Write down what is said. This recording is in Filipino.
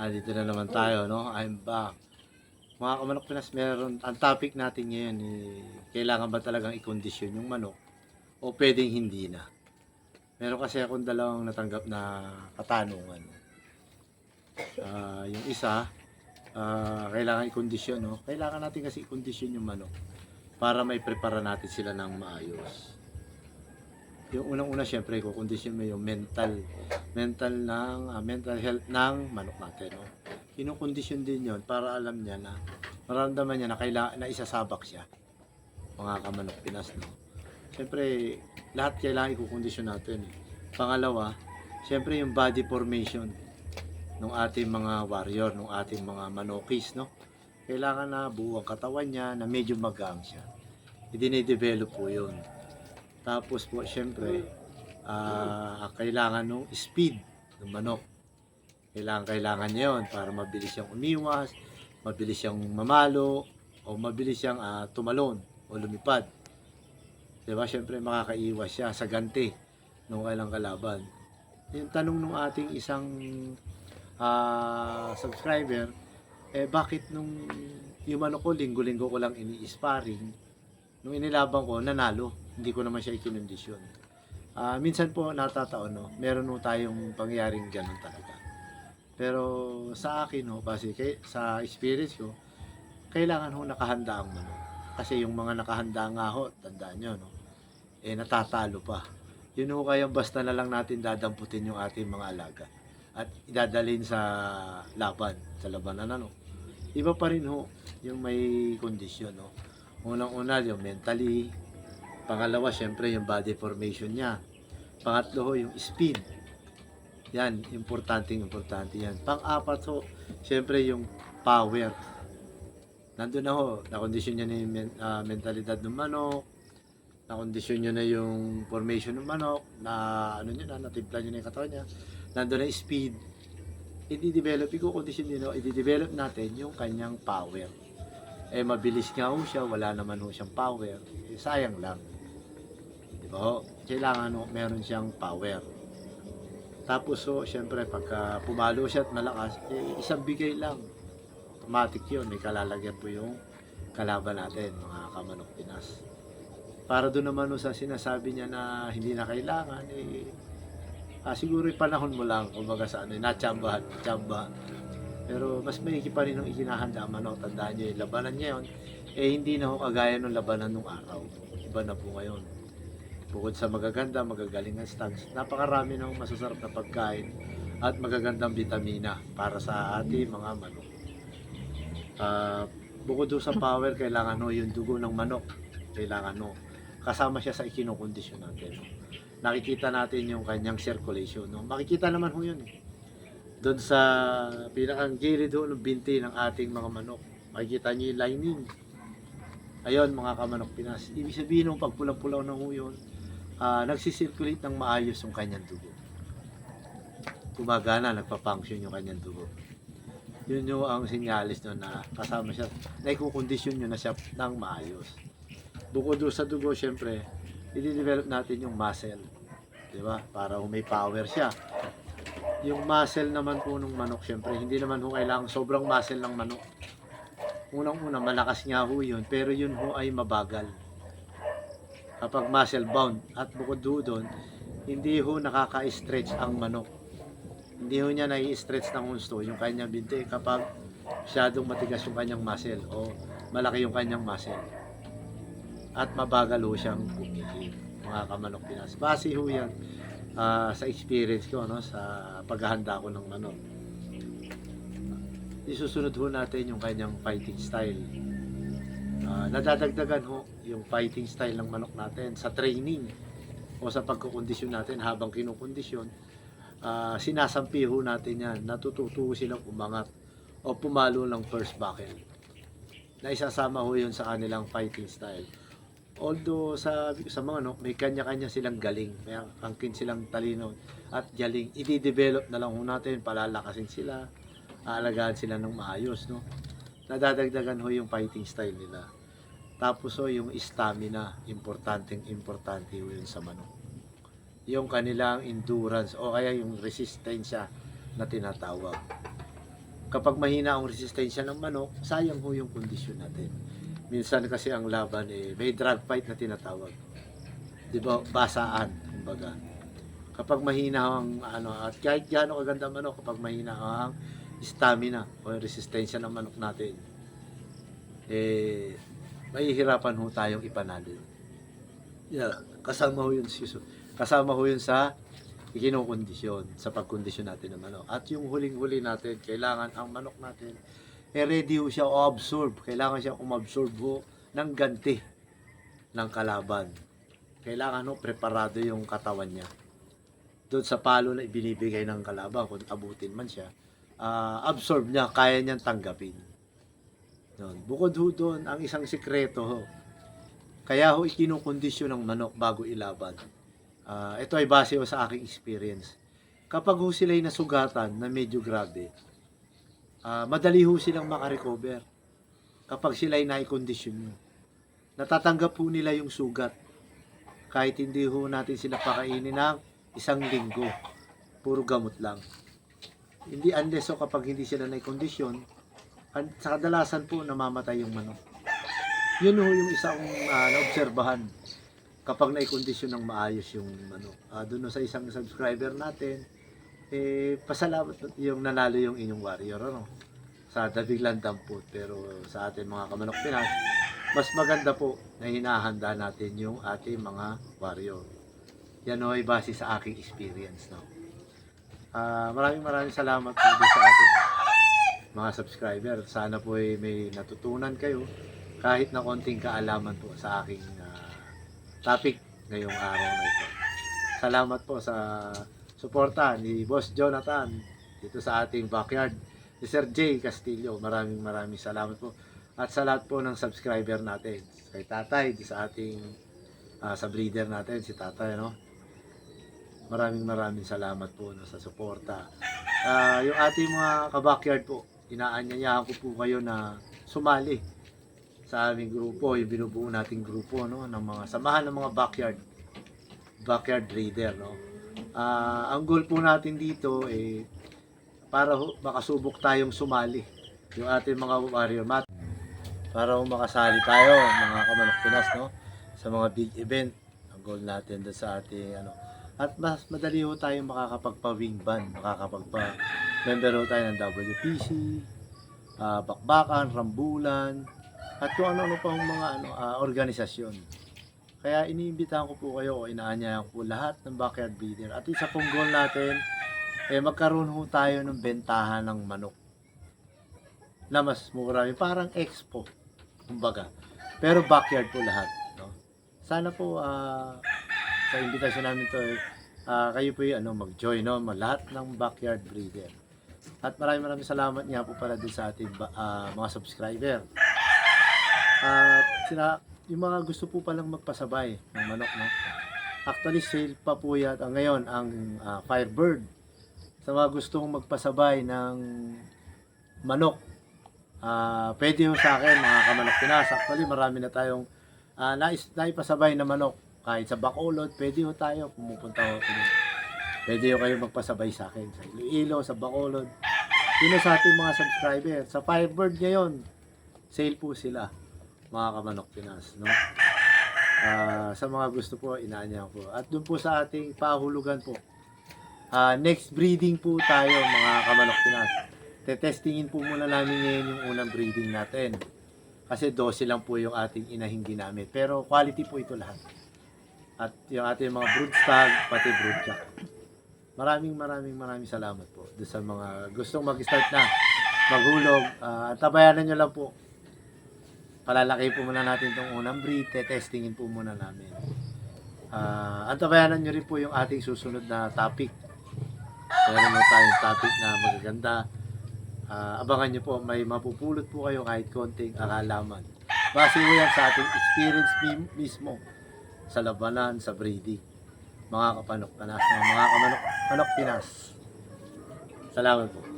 Ah, dito na naman tayo, no? I'm back. Mga kamanok Pinas, meron, ang topic natin ngayon, eh, kailangan ba talagang i-condition yung manok o pwedeng hindi na? Meron kasi akong dalawang natanggap na katanungan. Ah, yung isa, ah, kailangan i-condition, no? Kailangan natin kasi i-condition yung manok para may prepara natin sila ng maayos. Yung unang-una syempre kukondisyon mo yung mental mental ng ah, mental health ng manok natin, no. Kinukondisyon din 'yon para alam niya na maramdaman niya na kailangan na isasabak siya. Mga kamanok Pinas, no. Syempre lahat kailangan ikukondisyon natin. Eh. Pangalawa, syempre yung body formation ng ating mga warrior, ng ating mga manokis, no. Kailangan na buo ang katawan niya, na medyo magang siya. I-develop po yun. Tapos po, syempre, ah, kailangan ng speed ng manok. Kailangan, kailangan niya yun para mabilis siyang umiwas, mabilis siyang mamalo, o mabilis siyang ah, tumalon o lumipad. Diba? Syempre, makakaiwas siya sa ganti ng kailang kalaban. Yung tanong ng ating isang ah, subscriber, eh bakit nung yung manok ko, linggo-linggo ko lang ini-sparring, nung inilaban ko, nanalo. Hindi ko naman siya ikinondisyon. Ah, minsan po natataon, no, meron no tayong pangyaring ganun talaga. Pero sa akin, ho, kasi kay, sa experience ko, kailangan ho nakahanda ang manok. Kasi yung mga nakahanda nga ho, tandaan nyo, no, eh natatalo pa. Yun ho kaya basta na lang natin dadamputin yung ating mga alaga at idadalhin sa laban, sa labanan ano. Iba pa rin ho yung may kondisyon, no. Unang-una yung mentally, pangalawa syempre yung body formation niya. Pangatlo ho yung speed. Yan, importante importante yan. Pang-apat ho, syempre yung power. Nandun na ho, nakondisyon niya na yung men- ah, mentalidad ng manok, nakondisyon niya na yung formation ng manok, na ano niya na, natimpla niya na yung katawan niya, nandun na speed. I-develop, i-condition din ho, i-develop natin yung kanyang power. Eh, mabilis nga ho siya, wala naman ho siyang power. Eh, sayang lang. Ho? Kailangan ho, meron siyang power. Tapos ho, syempre, pagka pumalo siya at malakas, eh, isang bigay lang. Automatic yun, may kalalagyan po yung kalaban natin, mga kamanok Pinas. Para doon naman ho sa sinasabi niya na hindi na kailangan, eh, ah, siguro yung panahon mo lang, kumbaga sa ano, natsambahan, tsamba. Pero mas may pa rin yung ikinahanda ang manok. Tandaan nyo, labanan niya yun, eh hindi na ho kagaya ng labanan nung araw. Iba na po ngayon. Bukod sa magaganda, magagaling ang stocks, napakarami ng masasarap na pagkain at magagandang vitamina para sa ating mga manok. Ah, bukod doon sa power, kailangan no, yung dugo ng manok. Kailangan no. Kasama siya sa ikinokondisyon natin. No? Nakikita natin yung kanyang circulation. No? Makikita naman ho yun. Eh. Doon sa pinakang gilid ho ng binti ng ating mga manok. Makikita niyo yung lining. Ayun mga kamanok Pinas. Ibig sabihin nung pag pulang-pulaw na ah, nagsisirculate ng maayos yung kanyang dugo. Gumagana, nagpa-function yung kanyang dugo. Yun yung ang sinyalis no, na kasama siya, na ikukondisyon nyo na siya ng maayos. Bukod doon sa dugo, syempre, i-develop natin yung muscle. Di ba? Para may power siya. Yung muscle naman po ng manok, syempre, hindi naman ho kailangan sobrang muscle ng manok. Unang-una, malakas nga ho yun, pero yun ho ay mabagal. Kapag muscle bound, at bukod doon, hindi ho nakaka-stretch ang manok. Hindi ho niya nai-stretch ng gusto yung kanyang binti kapag masyadong matigas yung kanyang muscle o malaki yung kanyang muscle. At mabagal ho siyang kumikip, mga kamanok Pinas. Base ho yan ah, sa experience ko no, sa paghahanda ko ng manok. Isusunod ho natin yung kanyang fighting style. Ah, nadadagdagan ho yung fighting style ng manok natin sa training o sa pagkukondisyon natin habang kinukondisyon. ah, sinasampi ho natin yan. Natututo silang umangat o pumalo ng first buckle. Na isasama ho yun sa kanilang fighting style. Although sa sa mga no, may kanya-kanya silang galing, may angkin silang talino at galing. I-develop na lang ho natin, palalakasin sila, aalagaan sila ng maayos, no. Nadadagdagan ho yung fighting style nila. Tapos ho yung stamina, importanteng importante yun sa manok. yung kanilang endurance o kaya yung resistensya na tinatawag. Kapag mahina ang resistensya ng manok, sayang ho yung kondisyon natin. Minsan kasi ang laban eh, may drag fight na tinatawag. Di ba? Basaan, kumbaga. Kapag mahina ang ano, at kahit gaano kaganda manok, kapag mahina ang stamina o resistensya ng manok natin, eh, mahihirapan ho tayong ipanalo. Yeah, kasama ho yun, si- kasama ho yun sa ikinokondisyon, sa pagkondisyon natin ng manok. At yung huling-huli natin, kailangan ang manok natin, eh ready ho siya o absorb. Kailangan siya umabsorb ho ng ganti ng kalaban. Kailangan ho, preparado yung katawan niya. Doon sa palo na ibinibigay ng kalaban, kung abutin man siya, ah, absorb niya, kaya niyang tanggapin. Doon. Bukod ho doon, ang isang sikreto ho, kaya ho ikinukondisyon ng manok bago ilaban. Ah, ito ay base ho sa aking experience. Kapag ho sila'y nasugatan na medyo grabe, ah, madali ho silang makarecover. Kapag sila'y naikondisyon nyo. Natatanggap ho nila yung sugat. Kahit hindi ho natin sila pakainin ng isang linggo. Puro gamot lang. Hindi unless ho kapag hindi sila naikondisyon, kan- sa kadalasan po namamatay yung manok. Yun ho yung isang uh, naobserbahan kapag naikondisyon ng maayos yung manok. Ah, doon sa isang subscriber natin, eh, pasalamat yung nanalo yung inyong warrior, ano? Sa Dabiglan Damput. Pero sa atin mga kamanok Pinas, mas maganda po na hinahanda natin yung ating mga warrior. Yan ay base sa aking experience, no? Ah, maraming maraming salamat po sa ating mga subscriber. Sana po ay may natutunan kayo kahit na konting kaalaman po sa aking ah, topic ngayong araw na ito. Salamat po sa suporta ni Boss Jonathan dito sa ating backyard. Si Sir J. Castillo, maraming maraming salamat po. At sa lahat po ng subscriber natin. Kay Tatay, sa ating ah, sa breeder natin, si Tatay, no? Maraming maraming salamat po no, sa suporta. Ah, yung ating mga kabakyard po, inaanyayahan ko po kayo na sumali sa aming grupo, yung binubuo nating grupo no ng mga samahan ng mga backyard backyard breeder no. Ah, ang goal po natin dito eh para makasubok tayong sumali yung ating mga warrior mat para makasali tayo mga kamanok Pinas no sa mga big event ang goal natin doon sa ating ano at mas madali ho tayong makakapagpa-wing band, makakapagpa ho tayo ng WPC, ah, bakbakan, rambulan, at kung ano-ano pang mga ano, ah, organisasyon. Kaya iniimbitahan ko po kayo o inaanyayan ko po lahat ng backyard breeder. At isa pong goal natin, eh magkaroon ho tayo ng bentahan ng manok na mas mura. Yung Parang expo, kumbaga. Pero backyard po lahat. No? Sana po ah, sa invitation namin to, ah, kayo po yung ano, mag-join no? lahat ng backyard breeder. At maraming maraming salamat nga po pala din sa ating ah, mga subscriber. At sina, yung mga gusto po palang magpasabay ng manok, no? Actually, sale pa po yan ang ngayon ang ah, Firebird. Sa mga gustong magpasabay ng manok, ah pwede ho sa akin, mga kamanok Pinas. Actually, marami na tayong ah, nais, naipasabay na manok. Kahit sa Bacolod, pwede ho tayo pumupunta ho. Pwede ho kayo magpasabay sa akin. Sa Iloilo, sa Bacolod. Yun sa ating mga subscriber. Sa Firebird ngayon, sale po sila mga kamanok Pinas, no? Ah, sa mga gusto po, inaanyahan po. At doon po sa ating pahulugan po. Ah, next breeding po tayo, mga kamanok Pinas. Tetestingin po muna namin ngayon yung unang breeding natin. Kasi 12 lang po yung ating inahing ginamit. Pero quality po ito lahat. At yung ating mga broodstag, pati broodjack. Maraming maraming maraming salamat po doon sa mga gustong mag-start na maghulog. Ah, tabayanan nyo lang po palalaki po muna natin itong unang breed, testingin po muna namin. Ah, antabayanan nyo rin po yung ating susunod na topic. Meron mo tayong topic na magaganda. Ah, abangan nyo po, may mapupulot po kayo kahit konting akalaman. Base mo yan sa ating experience mi- mismo sa labanan, sa breeding. Mga kapanok panas, mga kamanok panok Pinas. Salamat po.